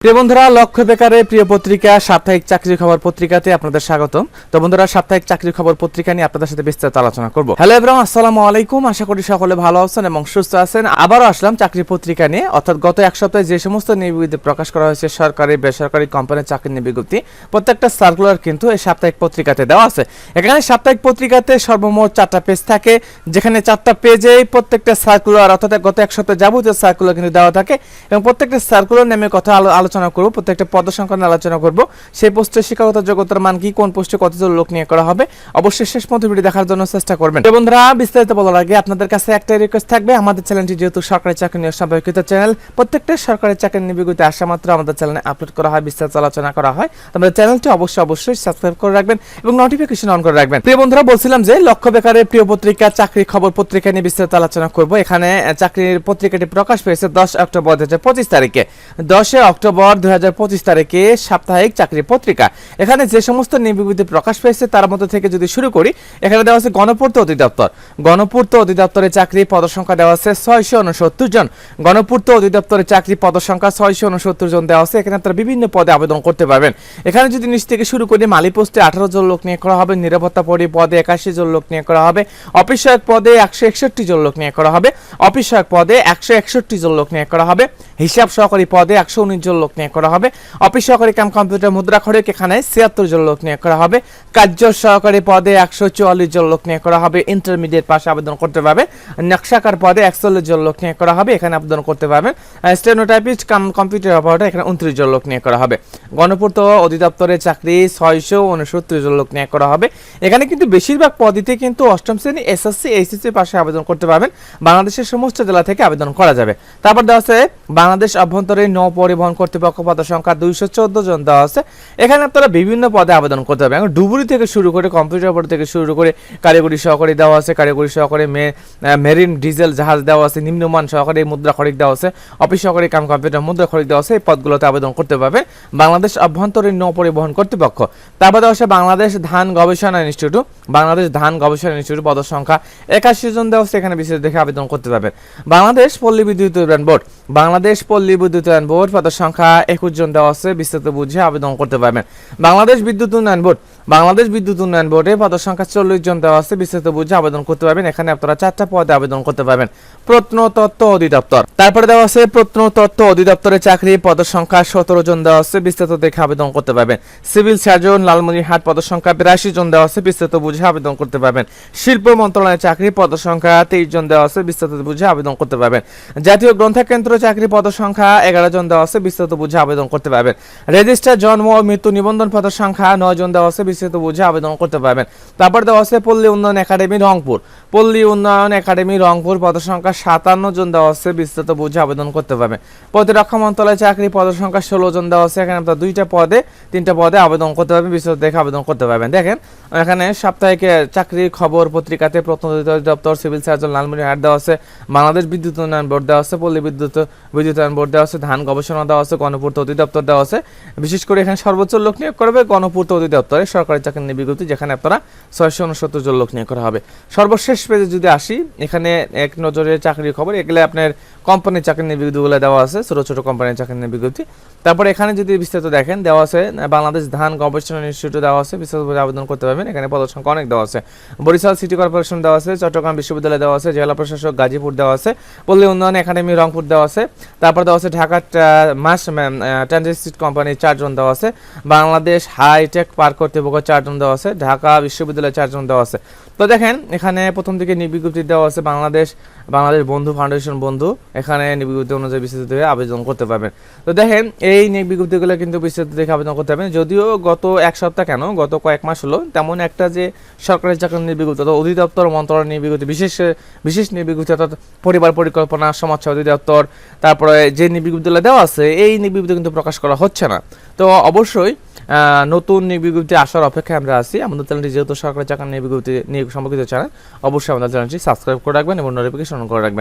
প্রিয় বন্ধুরা লক্ষ্য বেকারের প্রিয় পত্রিকা, সাপ্তাহিক চাকরি খবর পত্রিকাতে আপনাদের স্বাগতম। তো বন্ধুরা, সাপ্তাহিক চাকরি খবর পত্রিকা নিয়ে আপনাদের সাথে বিস্তারিত আলোচনা করব। হ্যালো এভরাম আসসালামু আলাইকুম। আশা করি সকলে ভালো আছেন এবং সুস্থ আছেন। আবারও আসলাম চাকরি পত্রিকা নিয়ে। অর্থাৎ গত এক সপ্তাহে যে সমস্ত নিয়োগ প্রকাশ করা হয়েছে, সরকারি, বেসরকারি কোম্পানির চাকরির নিয়োগ বিজ্ঞপ্তি প্রত্যেকটা সার্কুলার কিন্তু এই সাপ্তাহিক পত্রিকাতে দেওয়া আছে। এখানে সাপ্তাহিক পত্রিকাতে সর্বমোট চারটা পেজ থাকে। যেখানে চারটা পেজে প্রত্যেকটা সার্কুলার অর্থাৎ গত এক সপ্তাহে যাবতীয় সার্কুলার কিন্তু দেওয়া থাকে এবং প্রত্যেকটা সার্কুলার নামে কথা আলো- আলোচনা করব, প্রত্যেকটা পদ নিয়ে আলোচনা করব। সেই পোস্টের শিক্ষাগত যোগ্যতার মান কি, কোন পোস্টে কতজন লোক নিয়ে করা হবে, অবশ্যই শেষ পর্যন্ত ভিডিও দেখার জন্য চেষ্টা করবেন। বন্ধুরা, বিস্তারিত বলার আগে আপনাদের কাছে একটাই রিকোয়েস্ট থাকবে, আমাদের চ্যানেলটি যেহেতু সরকারি চাকরি নিয়োগ সম্পর্কিত চ্যানেল, প্রত্যেকটা সরকারি চাকরি নিবিগতে আসা মাত্র আমাদের চ্যানেলে আপলোড করা হয়, বিস্তারিত আলোচনা করা হয়। আমাদের চ্যানেলটি অবশ্যই অবশ্যই সাবস্ক্রাইব করে রাখবেন এবং নোটিফিকেশন অন করে রাখবেন। প্রিয় বন্ধুরা, বলছিলাম যে লক্ষ্য বেকারের প্রিয় পত্রিকা, চাকরি খবর পত্রিকা নিয়ে বিস্তারিত আলোচনা করব। এখানে চাকরির পত্রিকাটি প্রকাশ পেয়েছে দশ অক্টোবর দু হাজার পঁচিশ তারিখে। দশে অক্টোবর দু হাজার পঁচিশ তারিখে সাপ্তাহিক চাকরি পত্রিকা। এখানে যে সমস্ত নিবিগতি প্রকাশ পেয়েছে, তার মধ্যে থেকে যদি শুরু করি, এখানে দেওয়া আছে গণপূর্ত অধিদপ্তর। গণপূর্ত অধিদপ্তরের চাকরি পদসংখ্যা দেওয়া আছে ছয়শো উনসত্তর জন। গণপূর্ত অধিদপ্তরের চাকরি পদসংখ্যা ছয়শো উনসত্তর জন দেওয়া আছে। এখানে আপনারা বিভিন্ন পদে আবেদন করতে পারবেন। এখানে যদি নিচ থেকে শুরু করি মালি পোস্টে আঠারো জন লোক নিয়ে করা হবে, নিরাপত্তা পরি পদে একাশি জন লোক নিয়ে করা হবে, অফিস সহায়ক পদে একশো একষট্টি জন লোক নিয়ে করা হবে, অফিস সহায়ক পদে একশো একষট্টি জন লোক নিয়ে করা হবে, হিসাব সহকারী পদে একশো উনিশ জন লোক নিয়ে করা হবে। অফিস সহকারী কাম কম্পিউটার মুদ্রা খড়ক এখানে ছিয়াত্তর জন লোক নিয়ে করা হবে। কার্য সহকারী পদে একশো চুয়াল্লিশ জন লোক নিয়ে করা হবে। ইন্টারমিডিয়েট পাশে আবেদন করতে পারবেন। নকশাকার পদে একচল্লিশ জন লোক নিয়ে করা হবে। এখানে আবেদন করতে পারবেন। স্টেনোটাইপিস্ট কাম কম্পিউটার অপারেটর এখানে উনত্রিশ জন লোক নিয়ে করা হবে। গণপূর্ত অধিদপ্তরের চাকরি ছয়শো উনসত্তর জন লোক নিয়ে করা হবে। এখানে কিন্তু বেশিরভাগ পদিতে কিন্তু অষ্টম শ্রেণি, এসএসসি, এইচএসসি পাশে আবেদন করতে পারবেন। বাংলাদেশের সমস্ত জেলা থেকে আবেদন করা যাবে। তারপর দেওয়া আছে, বাংলাদেশ অভ্যন্তরে নৌ পরিবহন কর্তৃপক্ষ পদ সংখ্যা দুইশো চোদ্দ জন দেওয়া আছে এখানে আপনারা বিভিন্ন পদে আবেদন করতে পারবেন। এখন ডুবুরি থেকে শুরু করে কম্পিউটার বোর্ড থেকে শুরু করে কারিগরি সহকারী দেওয়া আছে, কারিগরি সহকারী মেরিন, ডিজেল, জাহাজ দেওয়া আছে, নিম্নমান সহকারী, মুদ্রা খরিক দেওয়া আছে, অফিস সহকারী, কাম কম্পিউটার, মুদ্রা খরিক দেওয়া আছে, এই পদগুলোতে আবেদন করতে পারবেন বাংলাদেশ অভ্যন্তরীণ নৌ পরিবহন কর্তৃপক্ষ। তারপর দেওয়া আছে বাংলাদেশ ধান গবেষণা ইনস্টিটিউট, বাংলাদেশ ধান গবেষণা ইনস্টিটিউট পদ সংখ্যা একাশি জন দেওয়া আছে এখানে বিশেষ দেখে আবেদন করতে পারবেন। বাংলাদেশ পল্লী বিদ্যুৎ উন্নয়ন বোর্ড, বাংলাদেশ পল্লী বিদ্যুৎ উন্নয়ন বোর্ড পদের সংখ্যা একুশ জন দেওয়া আছে, বিস্তারিত বুঝে আবেদন করতে পারবেন। বাংলাদেশ বিদ্যুৎ উন্নয়ন বোর্ড, বাংলাদেশ বিদ্যুৎ উন্নয়ন বোর্ডে পদের সংখ্যা চল্লিশ জন দেওয়া আছে, বিস্তারিত বুঝে আবেদন করতে পারবেন। এখানে আপনারা চারটা পদে আবেদন করতে পারবেন। প্রত্নতত্ত্ব অধিদপ্তর। তারপরে দেওয়া আছে প্রত্নতত্ত্ব অধিদপ্তরের চাকরি পদের সংখ্যা সতেরো জন দেওয়া আছে, বিস্তারিত দেখে আবেদন করতে পারবেন। সিভিল সার্জন, লালমনিরহাট পদের সংখ্যা বিরাশি জন দেওয়া আছে, বিস্তারিত বুঝে আবেদন করতে পারবেন। শিল্প মন্ত্রণালয়ের চাকরি পদের সংখ্যা তেইশ জন দেওয়া আছে, বিস্তারিত বুঝে আবেদন করতে পারবেন। জাতীয় গ্রন্থাকেন্দ্র চাকরি পদের সংখ্যা এগারো জন দেওয়া আছে, বিস্তারিত বুঝে আবেদন করতে পারবেন। রেজিস্টার জন্ম ও মৃত্যু নিবন্ধন পদের সংখ্যা নয় জন দেওয়া আছে, বিস্তারিত বুঝে আবেদন করতে পারবেন। তারপর দেওয়া আছে পল্লী উন্নয়ন একাডেমি, রংপুর। পল্লী উন্নয়ন একাডেমি, রংপুর পদের সংখ্যা সাতান্ন জন দেওয়া আছে, বিস্তারিত বুঝে আবেদন করতে পারবেন। প্রতিরক্ষা মন্ত্রণালয়ের চাকরি পদের সংখ্যা ষোলো জন দেওয়া আছে, এখানে আপনার দুইটা পদে, তিনটা পদে আবেদন করতে পারবেন, বিস্তারিত দেখে আবেদন করতে পারবেন। দেখেন, এখানে সাপ্তাহিক চাকরির খবর পত্রিকাতে প্রথম দপ্তর, সিভিল সার্জন, লালমনিরহাট দেওয়া আছে, বাংলাদেশ বিদ্যুৎ উন্নয়ন বোর্ড দেওয়া আছে, পল্লী বিদ্যুৎ বিদ্যুৎ উন্নয়ন বোর্ড দেওয়া আছে, ধান গবেষণা দেওয়া আছে গণপূর্ত অধিদপ্তর দেওয়া আছে। বিশেষ করে এখানে সর্বোচ্চ লোক নিয়োগ করবে গণপূর্ত অধিদপ্তরে সরকারি চাকরি নিয়ে বিজ্ঞপ্তি যেখানে আপনারা ছয়শো উনসত্তর জন লোক নিয়োগ করা হবে। সর্বশেষ পেজে যদি আসি, এখানে এক নজরে চাকরির খবর, এগুলো আপনার কোম্পানির চাকরি নিয়ে বিজ্ঞপ্তিগুলো দেওয়া আছে, ছোট ছোট কোম্পানির চাকরি নিয়ে বিজ্ঞপ্তি তারপরে এখানে যদি বিস্তারিত দেখেন, দেওয়া আছে, বাংলাদেশ ধান গবেষণা ইনস্টিটিউটে দেওয়া আছে, বিস্তারিত আবেদন করতে পারবেন। এখানে পদ সংখ্যা অনেক দেওয়া আছে। বরিশাল সিটি কর্পোরেশন দেওয়া আছে, চট্টগ্রাম বিশ্ববিদ্যালয় দেওয়া আছে, জেলা প্রশাসক গাজীপুর দেওয়া আছে, পল্লী উন্নয়ন একাডেমি রংপুর দেওয়া আছে, তারপর দেওয়া আছে ঢাকা মাস ট্রানজিস্ট কোম্পানি চারজন দেওয়া আছে। বাংলাদেশ হাইটেক পার্ক কর্তৃপক্ষ চারজন দেওয়া আছে। ঢাকা বিশ্ববিদ্যালয় চারজন দেওয়া আছে। তো দেখেন, এখানে প্রথম দিকে নিয়োগ বিজ্ঞপ্তি দেওয়া আছে, বাংলাদেশ বাংলাদেশ বন্ধু ফাউন্ডেশন বন্ধু। এখানে নিয়োগ বিজ্ঞপ্তি অনুযায়ী বিস্তৃত হয়ে আবেদন করতে পারবেন। তো দেখেন, এই নিয়োগ বিজ্ঞপ্তিগুলো কিন্তু বিস্তৃত দেখে আবেদন করতে পারবেন। যদিও গত এক সপ্তাহ কেন, গত কয়েক মাস হলো, তেমন একটা যে সরকারি চাকরির নিয়োগ বিজ্ঞপ্তি অর্থাৎ অধিদপ্তর মন্ত্রণালয় নিয়োগ বিজ্ঞপ্তি বিশেষ বিশেষ নিয়োগ বিজ্ঞপ্তি অর্থাৎ পরিবার পরিকল্পনা, সমাজসেবা অধিদপ্তর, তারপরে যে নিয়োগ বিজ্ঞপ্তিগুলো দেওয়া আছে, এই নিয়োগ কিন্তু প্রকাশ করা হচ্ছে না। তো অবশ্যই নতুন নিয়োগ আসার অপেক্ষায় আমরা আছি। আমাদের চ্যানেলটি যেহেতু সরকারি চাকরি নিয়োগ নিয়োগ সম্পর্কিত চ্যানেল, অবশ্যই আমাদের চ্যানেলটি সাবস্ক্রাইব করে রাখবেন এবং নোটিফিকেশন করে রাখবেন।